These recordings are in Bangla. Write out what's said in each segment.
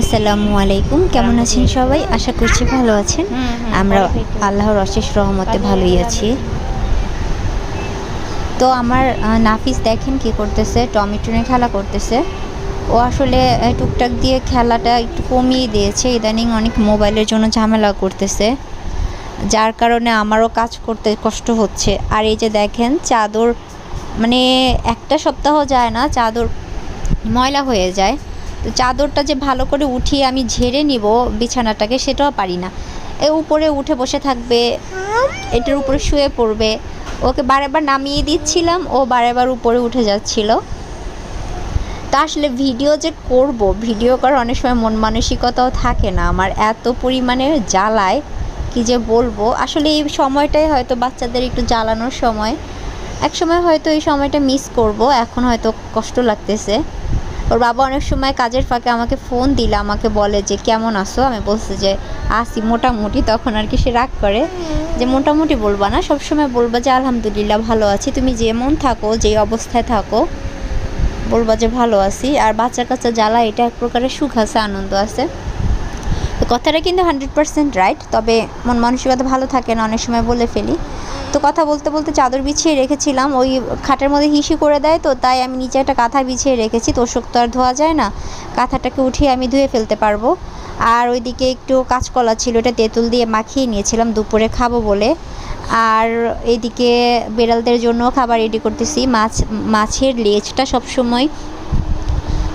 আসসালামু আলাইকুম। কেমন আছেন সবাই? আশা করছি ভালো আছেন। আমরা আল্লাহর অশেষ রহমতে ভালোই আছি। তো আমার নাফিস দেখেন কি করতেছে টমেটো নিয়ে খেলা করতেছে। ও আসলে টুকটাক দিয়ে খেলাটা একটু কমিয়ে দিয়েছে। ইদানিং অনেক মোবাইলের জন্য ঝামেলা করতেছে। যার কারণে আমারও কাজ করতে কষ্ট হচ্ছে। আর এই যে দেখেন চাদর মানে একটা সপ্তাহ যায় না চাদর ময়লা হয়ে যায়। তো চাদরটা যে ভালো করে উঠিয়ে আমি ঝেড়ে নিব বিছানাটাকে, সেটাও পারি না। এ উপরে উঠে বসে থাকবে, এটার উপরে শুয়ে পড়বে। ওকে বারেবার নামিয়ে দিচ্ছিলাম, ও বারেবার উপরে উঠে যাচ্ছিল। তা আসলে ভিডিও যে করব, ভিডিও করার অনেক সময় মন মানসিকতাও থাকে না। আমার এত পরিমাণে জ্বালায়, কি যে বলব? আসলে এই সময়টাই হয়তো বাচ্চাদের একটু জ্বালানোর সময়। এক সময় হয়তো এই সময়টা মিস করব, এখন হয়তো কষ্ট লাগতেছে। ওর বাবা অনেক সময় কাজের ফাঁকে আমাকে ফোন দিলে, আমাকে বলে যে, কেমন আছো? আমি বলছি যে আসি মোটামুটি। তখন আর কি সে রাগ করে যে, মোটামুটি বলবা না, সবসময় বলবা যে, আলহামদুলিল্লাহ, ভালো আছি। তুমি যেমন থাকো যে অবস্থায় থাকো, বলবা যে, ভালো আছি। আর বাচ্চা কাচ্চা জ্বালা, এটা এক প্রকারের সুখ আছে, আনন্দ আছে। তো কথাটা কিন্তু হান্ড্রেড পার্সেন্ট রাইট তবে মন মানসিকতা ভালো থাকে না, অনেক সময় বলে ফেলি। তো কথা বলতে বলতে চাদর বিছিয়ে রেখেছিলাম। ওই খাটের মধ্যে হিসি করে দেয় তো, তাই আমি নিচে একটা কাঁথা বিছিয়ে রেখেছি। তোষক তো আর ধোয়া যায় না। কাঁথাটাকে উঠিয়ে আমি ধুয়ে ফেলতে পারব। আর ওইদিকে একটু কাঁচকলা ছিল এটা তেঁতুল দিয়ে মাখিয়ে নিয়েছিলাম, দুপুরে খাব বলে। আর এদিকে বেড়ালদের জন্য খাবার রেডি করতেছি। মাছ, মাছের লেজটা সবসময়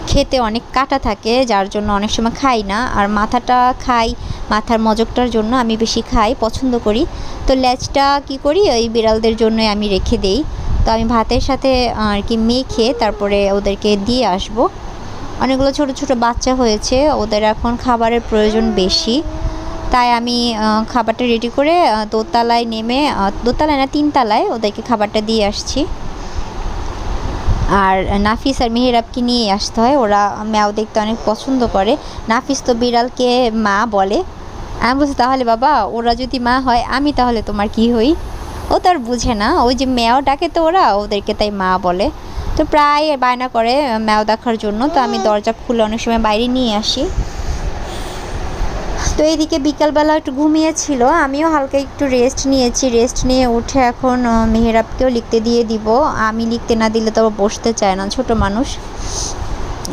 খেতে অনেক কাটা থাকে, যার জন্য অনেক সময় খাই না। আর মাথাটা খাই, মাথার মজকটার জন্য আমি বেশি খাই, পছন্দ করি। তো লেজটা কি করি? ওই বিড়ালদের জন্যই আমি রেখে দেই। তো আমি ভাতের সাথে আর কি মেখে তারপরে ওদেরকে দিয়ে আসব। অনেকগুলো ছোট ছোট বাচ্চা হয়েছে, ওদের এখন খাবারের প্রয়োজন বেশি। তাই আমি খাবারটা রেডি করে দোতলায় নেমে দোতলায় না, তিনতলায় ওদেরকে খাবারটা দিয়ে আসছি। আর নাফিস আর মেহেরাবকে নিয়ে আসতে হয়। ওরা ম্যাও দেখতে অনেক পছন্দ করে। নাফিস তো বিড়ালকে মা বলে। আমি বলছি, তাহলে বাবা, ওরা যদি মা হয়, আমি তাহলে তোমার কি হই? ও তো আর বুঝে না। ওই যে ম্যাও ডাকে তো ওরা, ওদেরকে তাই মা বলে। তো প্রায় বায়না করে ম্যাও দেখার জন্য। তো আমি দরজা খুলে অনেক সময় বাইরে নিয়ে আসি। তো এইদিকে বিকালবেলা একটু ঘুমিয়েছিল, আমিও হালকা একটু রেস্ট নিয়েছি রেস্ট নিয়ে উঠে এখন মেহেরাবকেও লিখতে দিয়ে দিব। আমি লিখতে না দিলে তো বসতে চায় না, ছোট মানুষ।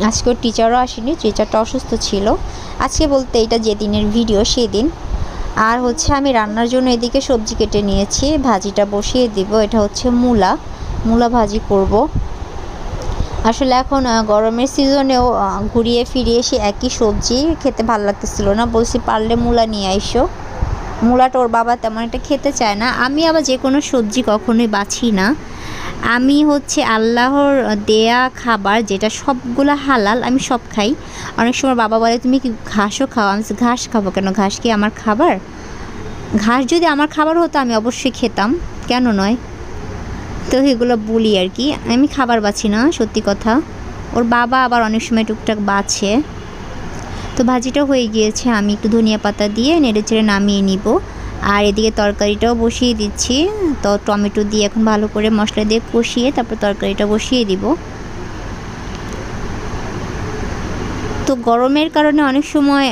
আজকেও টিচারও আসেনি টিচারটা অসুস্থ ছিল। আজকে বলতে এটা যেদিনের ভিডিও সেদিন। আর হচ্ছে আমি রান্নার জন্য এদিকে সবজি কেটে নিয়েছি, ভাজিটা বসিয়ে দিব, এটা হচ্ছে মূলা। মূলা ভাজি করব। আসলে এখন গরমের সিজনেও ঘুরিয়ে ফিরিয়ে সে একই সবজি খেতে ভালো লাগতেছিল না। বলছি পারলে মূলা নিয়ে আইসো। মূলাটা ওর বাবা তেমন একটা খেতে চায় না। আমি আবার যে কোনো সবজি কখনোই বাছি না। আমি হচ্ছে আল্লাহর দেয়া খাবার যেটা সবগুলো হালাল, আমি সব খাই। অনেক সময় বাবা বলে, তুমি কি ঘাসও খাও? আমি ঘাস খাব কেন? ঘাস কি আমার খাবার? ঘাস যদি আমার খাবার হতো, আমি অবশ্যই খেতাম। কেন নয়? তো এগুলো বলি আর কি। আমি খাবার বাছি না, সত্যি কথা। ওর বাবা আবার অনেক সময় টুকটাক বাছে। তো ভাজিটা হয়ে গিয়েছে, আমি একটু ধনিয়া পাতা দিয়ে নেড়ে চেড়ে নামিয়ে নিব। আর এদিকে তরকারিটাও বসিয়ে দিচ্ছি। তো টমেটো দিয়ে এখন ভালো করে মশলা দিয়ে কষিয়ে তারপর তরকারিটা বসিয়ে দিব। তো গরমের কারণে অনেক সময়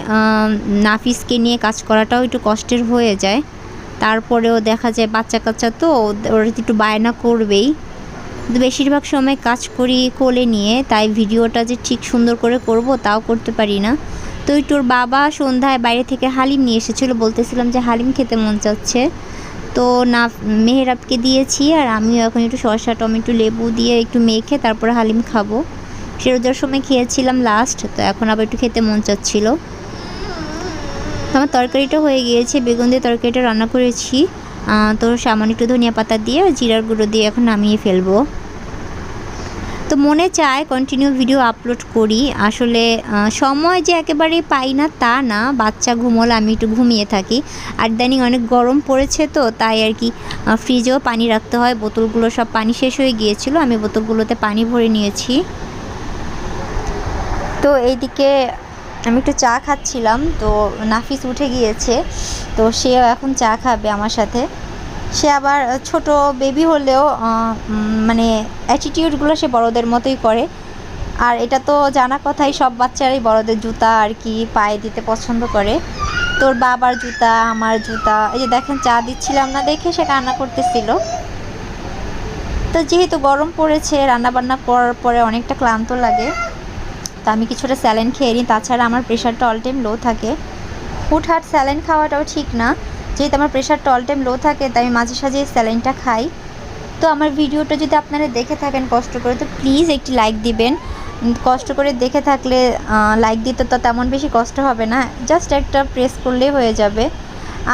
নাফিসকে নিয়ে কাজ করাটাও একটু কষ্টের হয়ে যায়। তারপরেও দেখা যায় বাচ্চা কাচ্চা তো ওরা একটু বায়না করবেই। বেশিরভাগ সময় কাজ করি কোলে নিয়ে, তাই ভিডিওটা যে ঠিক সুন্দর করে করব তাও করতে পারি না। তো একটু ওর বাবা সন্ধ্যায় বাইরে থেকে হালিম নিয়ে এসেছিল, বলতেছিলাম যে হালিম খেতে মন চাচ্ছে। তো না, মেহেরাবকে দিয়েছি আর আমিও এখন একটু শসা, টমেটো, লেবু দিয়ে একটু মেখে তারপরে হালিম খাব। সে রোজার সময় খেয়েছিলাম লাস্ট তো এখন আবার একটু খেতে মন চাচ্ছিলো। আমার তরকারিটা হয়ে গিয়েছে, বেগুন দিয়ে তরকারিটা রান্না করেছি। তো সামান্য একটু ধনিয়া পাতা দিয়ে জিরার গুঁড়ো দিয়ে এখন নামিয়ে ফেলব। তো মনে চায় কন্টিনিউ ভিডিও আপলোড করি। আসলে সময় যে একেবারেই পাই না তা না, বাচ্চা ঘুমোলে আমি একটু ঘুমিয়ে থাকি। আর ইদানিং অনেক গরম পড়েছে তো, তাই আর কি ফ্রিজেও পানি রাখতে হয়। বোতলগুলো সব পানি শেষ হয়ে গিয়েছিল, আমি বোতলগুলোতে পানি ভরে নিয়েছি। তো এইদিকে আমি একটু চা খাচ্ছিলাম, তো নাফিস উঠে গিয়েছে, তো সেও এখন চা খাবে আমার সাথে। সে আবার ছোট বেবি হলেও মানে অ্যাটিটিউডগুলো সে বড়দের মতোই করে। আর এটা তো জানা কথাই, সব বাচ্চারাই বড়দের জুতা আর কি পায়ে দিতে পছন্দ করে। তোর বাবার জুতা, আমার জুতা, এই যে দেখেন চা দিচ্ছিলাম না দেখে সে কান্না করতেছিল। তো যেহেতু গরম পড়েছে, রান্নাবান্না করার পরে অনেকটা ক্লান্ত লাগে। তো আমি কিছুটা স্যালাইন খেয়ে নিই। তাছাড়া আমার প্রেশারটা অল টাইম লো থাকে। হুটহাট স্যালাইন খাওয়াটাও ঠিক না। যেহেতু আমার প্রেশারটা অল টাইম লো থাকে, তাই আমি মাঝে সাঝে স্যালাইনটা খাই। তো আমার ভিডিওটা যদি আপনারা দেখে থাকেন কষ্ট করে, তো প্লিজ একটি লাইক দিবেন। কষ্ট করে দেখে থাকলে লাইক দিতে তো তেমন বেশি কষ্ট হবে না। জাস্ট একটা প্রেস করলেই হয়ে যাবে।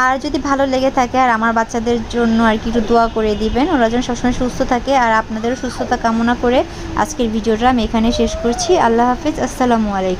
আর যদি ভালো লেগে থাকে আর আমার বাচ্চাদের জন্য আর কি একটু দোয়া করে দিবেন, ওরা যেন সবসময় সুস্থ থাকে আর আপনাদেরও সুস্থতা কামনা করে আজকের ভিডিওটা আমি এখানে শেষ করছি। আল্লাহ হাফিজ, আসসালামু আলাইকুম।